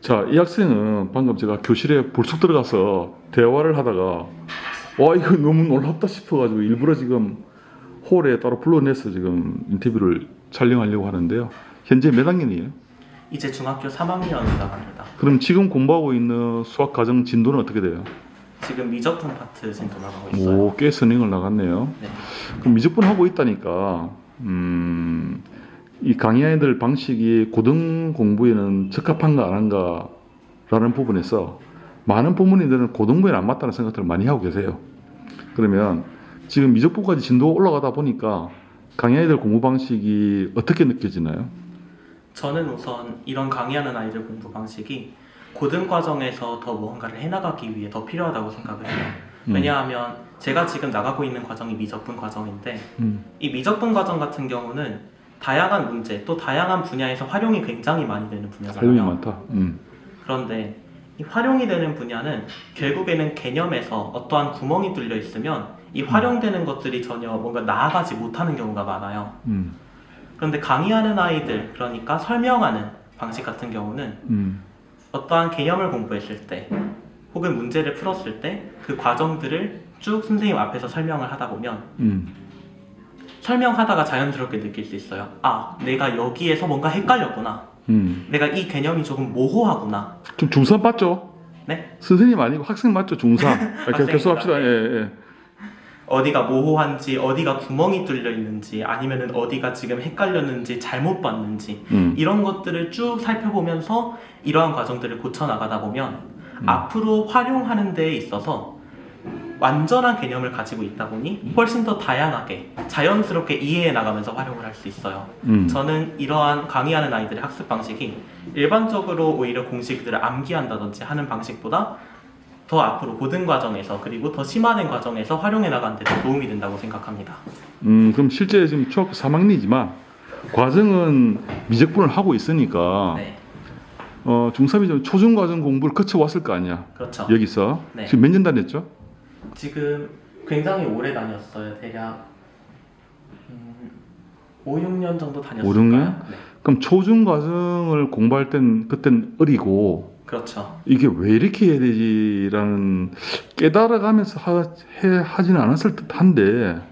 자, 이 학생은 방금 제가 교실에 불쑥 들어가서 대화를 하다가 와 이거 너무 놀랍다 싶어가지고 일부러 지금 홀에 따로 불러내서 지금 인터뷰를 촬영하려고 하는데요. 현재 몇 학년이에요? 이제 중학교 3학년 올라갑니다. 그럼 지금 공부하고 있는 수학 과정 진도는 어떻게 돼요? 지금 미적분 파트 진도 나가고 있어요. 오, 꽤 선행을 나갔네요. 네. 그럼 미적분 하고 있다니까 음, 이 강의하는 방식이 고등 공부에는 적합한가 안 한가라는 부분에서 많은 부모님들은 고등부에는 안 맞다는 생각들을 많이 하고 계세요. 그러면 지금 미적분까지 진도가 올라가다 보니까 강의아이들 공부 방식이 어떻게 느껴지나요? 저는 우선 이런 강의하는 아이들 공부 방식이 고등 과정에서 더 무언가를 해나가기 위해 더 필요하다고 생각을 해요. 음. 왜냐하면 제가 지금 나가고 있는 과정이 미적분 과정인데 음, 이 미적분 과정 같은 경우는 다양한 문제 또 다양한 분야에서 활용이 굉장히 많이 되는 활용이 분야잖아요. 많다. 음, 그런데 이 활용이 되는 분야는 결국에는 개념에서 어떠한 구멍이 뚫려 있으면 이 활용되는 것들이 전혀 뭔가 나아가지 못하는 경우가 많아요. 음, 그런데 강의하는 아이들, 그러니까 설명하는 방식 같은 경우는 음, 어떠한 개념을 공부했을 때 혹은 문제를 풀었을 때 그 과정들을 쭉 선생님 앞에서 설명을 하다 보면 음, 설명하다가 자연스럽게 느낄 수 있어요. 아, 내가 여기에서 뭔가 헷갈렸구나. 음. 내가 이 개념이 조금 모호하구나. 좀 중3 맞죠? 네? 선생님 아니고 학생 맞죠? 중3. 아, 학생입니다. 계속 합시다. 예, 예. 어디가 모호한지, 어디가 구멍이 뚫려 있는지, 아니면은 어디가 지금 헷갈렸는지, 잘못 봤는지, 음, 이런 것들을 쭉 살펴보면서 이러한 과정들을 고쳐 나가다 보면 음. 앞으로 활용하는 데에 있어서 완전한 개념을 가지고 있다 보니 훨씬 더 다양하게 자연스럽게 이해해 나가면서 활용을 할 수 있어요. 음. 저는 이러한 강의하는 아이들의 학습 방식이 일반적으로 오히려 공식들을 암기한다든지 하는 방식보다 더 앞으로 고등 과정에서 그리고 더 심화된 과정에서 활용해 나가는 데 더 도움이 된다고 생각합니다. 음, 그럼 실제 지금 중학교 3학년이지만 과정은 미적분을 하고 있으니까 네, 어, 중3이 좀 초중 과정 공부를 거쳐왔을 거 아니야. 그렇죠. 여기서 네. 지금 몇 년 다녔죠? 지금 굉장히 오래 다녔어요. 대략 음, 5, 6년 정도 다녔을까요? 5, 6년? 네, 그럼 초중 과정을 공부할 땐 그땐 어리고 그렇죠. 이게 왜 이렇게 해야 되지라는 깨달아가면서 하, 해, 하지는 않았을 듯한데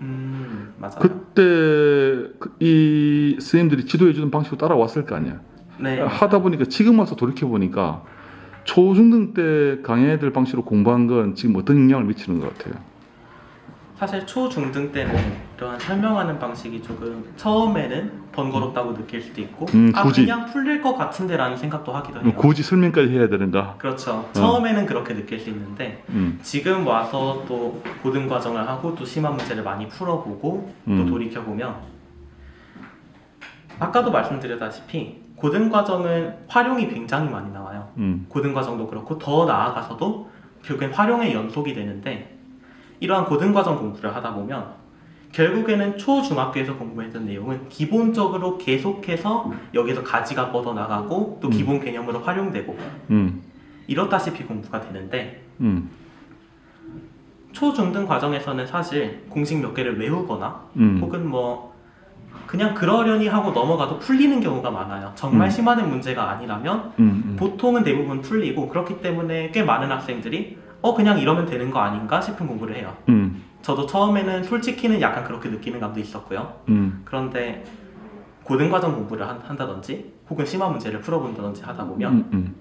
음, 맞아요. 그때 그- 이 선생님들이 지도해주는 방식으로 따라왔을 거 아니야. 네, 하다 보니까 지금 와서 돌이켜 보니까 초중등 때 강의들 방식으로 공부한 건 지금 어떤 영향을 미치는 것 같아요. 사실 초중등 때는 이러한 설명하는 방식이 조금 처음에는 번거롭다고 느낄 수도 있고 음, 아 굳이. 그냥 풀릴 것 같은데라는 생각도 하기도 해요. 굳이 설명까지 해야 되는가? 그렇죠. 처음에는 그렇게 느낄 수 있는데 음, 지금 와서 또 고등 과정을 하고 또 심화 문제를 많이 풀어보고 음. 또 돌이켜 보면 아까도 말씀드렸다시피 고등 과정은 활용이 굉장히 많이 나와요. 음, 고등 과정도 그렇고 더 나아가서도 결국엔 활용의 연속이 되는데 이러한 고등 과정 공부를 하다 보면 결국에는 초중학교에서 공부했던 내용은 기본적으로 계속해서 여기서 가지가 뻗어 나가고 또 음. 기본 개념으로 활용되고 음, 이렇다시피 공부가 되는데 음, 초중등 과정에서는 사실 공식 몇 개를 외우거나 음, 혹은 뭐 그냥 그러려니 하고 넘어가도 풀리는 경우가 많아요. 정말 음. 심화된 문제가 아니라면 음, 음. 보통은 대부분 풀리고 그렇기 때문에 꽤 많은 학생들이 어 그냥 이러면 되는 거 아닌가 싶은 공부를 해요. 음, 저도 처음에는 솔직히는 약간 그렇게 느끼는 감도 있었고요. 음, 그런데 고등과정 공부를 한, 한다든지 혹은 심화 문제를 풀어본다든지 하다 보면 음, 음.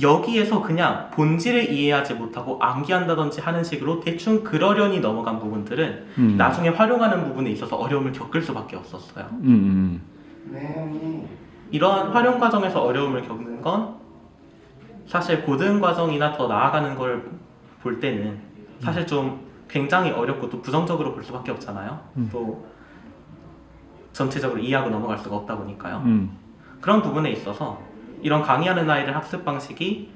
여기에서 그냥 본질을 이해하지 못하고 암기한다든지 하는 식으로 대충 그러려니 넘어간 부분들은 음. 나중에 활용하는 부분에 있어서 어려움을 겪을 수밖에 없었어요. 음, 음, 이러한 활용 과정에서 어려움을 겪는 건 사실 고등 과정이나 더 나아가는 걸 볼 때는 사실 좀 굉장히 어렵고 또 부정적으로 볼 수밖에 없잖아요. 음. 또 전체적으로 이해하고 넘어갈 수가 없다 보니까요. 음, 그런 부분에 있어서 이런 강의하는 아이들 학습 방식이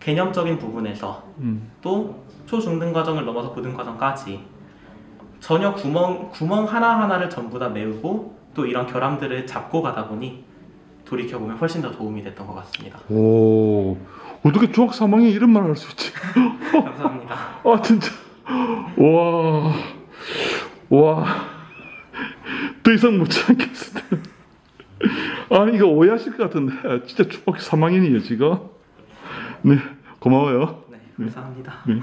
개념적인 부분에서 음, 또 초중등 과정을 넘어서 고등 과정까지 전혀 구멍 구멍 하나 하나를 전부 다 메우고 또 이런 결함들을 잡고 가다 보니 돌이켜 보면 훨씬 더 도움이 됐던 것 같습니다. 오, 어떻게 중학 3학년이 이런 말을 할 수 있지? 감사합니다. 아 진짜 와, 와, 더 이상 못 참겠어. 아 이거 오해하실 것 같은데 진짜 초등학교 3학년이에요 지금. 네 고마워요. 네, 감사합니다. 네.